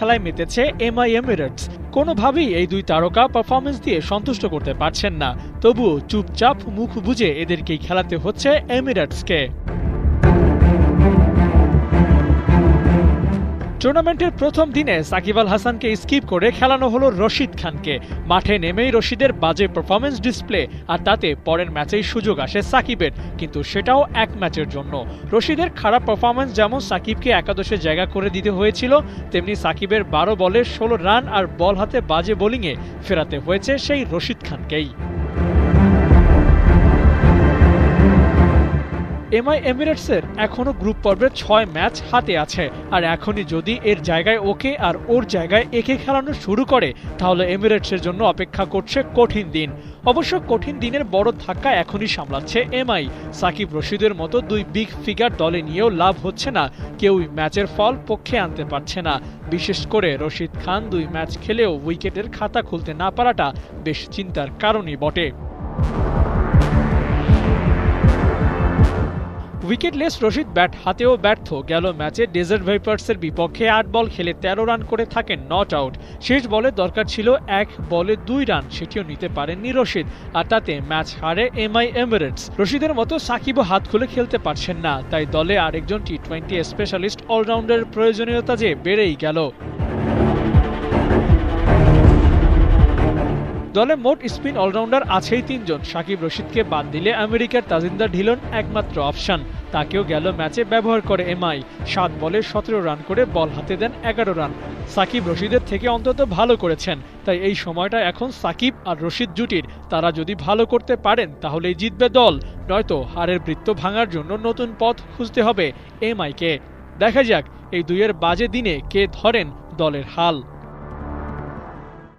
খেলায় মেতেছে MI Emirates কোনোভাবেই এই দুই তারকা পারফরমেন্স দিয়ে সন্তুষ্ট করতে পারছেন না। তবুও চুপচাপ মুখ বুঝে এদেরকেই খেলাতে হচ্ছে এমিরেটসকে টুর্নামেন্টের প্রথম দিনে সাকিব আল হাসানকে স্কিপ করে খেলানো হলো রশিদ খানকে। মাঠে নেমেই রশিদের বাজে পারফরমেন্স ডিসপ্লে আর তাতে পরের ম্যাচেই সুযোগ আসে সাকিবের, কিন্তু সেটাও এক ম্যাচের জন্য। রশিদের খারাপ পারফরমেন্স যেমন সাকিবকে একাদশে জায়গা করে দিতে হয়েছিল, তেমনি সাকিবের বারো বলে ষোলো রান আর বল হাতে বাজে বোলিংয়ে ফেরাতে হয়েছে সেই রশিদ খানকেই। এমআই এমিরেটসের এখনও গ্রুপ পর্বের ছয় ম্যাচ হাতে আছে। আর এখনই যদি এর জায়গায় ওকে আর ওর জায়গায় একে খেলানো শুরু করে, তাহলে এমিরেটসের জন্য অপেক্ষা করছে কঠিন দিন। অবশ্য কঠিন দিনের বড় ধাক্কা এখনই সামলাচ্ছে এমআই। সাকিব রশিদের মতো দুই বিগ ফিগার দলে নিয়েও লাভ হচ্ছে না। কেউই ম্যাচের ফল পক্ষে আনতে পারছে না। বিশেষ করে রশিদ খান দুই ম্যাচ খেলেও উইকেটের খাতা খুলতে না পারাটা বেশ চিন্তার কারণই বটে। উইকেটলেস রশিদ ব্যাট হাতেও ব্যর্থ। গেল ম্যাচে ডেজার্ট ভাইপার্সের বিপক্ষে আট বল খেলে তেরো রান করে থাকেন নট আউট। শেষ বলে দরকার ছিল এক বলে দুই রান, সেটিও নিতে পারেননি রশিদ। আর তাতে ম্যাচ হারে এমআই এমিরেটস। রশিদের মতো সাকিবও হাত খুলে খেলতে পারছেন না, তাই দলে আরেকজন টি টোয়েন্টি স্পেশালিস্ট অলরাউন্ডারের প্রয়োজনীয়তা যে বেড়েই গেল। দলে মোট স্পিন অলরাউন্ডার আছেই তিনজন। সাকিব রশিদকে বাদ দিলে আমেরিকার তাজিন্দার ঢিলন একমাত্র অপশন। তাকেও গেল ম্যাচে ব্যবহার করে এমআই। সাত বলে সতেরো রান করে বল হাতে দেন এগারো রান। সাকিব রশিদের থেকে অন্তত ভালো করেছেন। তাই এই সময়টা এখন সাকিব আর রশিদ জুটির। তারা যদি ভালো করতে পারেন, তাহলেই জিতবে দল। নয়তো হারের বৃত্ত ভাঙার জন্য নতুন পথ খুঁজতে হবে এমআইকে। দেখা যাক, এই দুইয়ের বাজে দিনে কে ধরেন দলের হাল।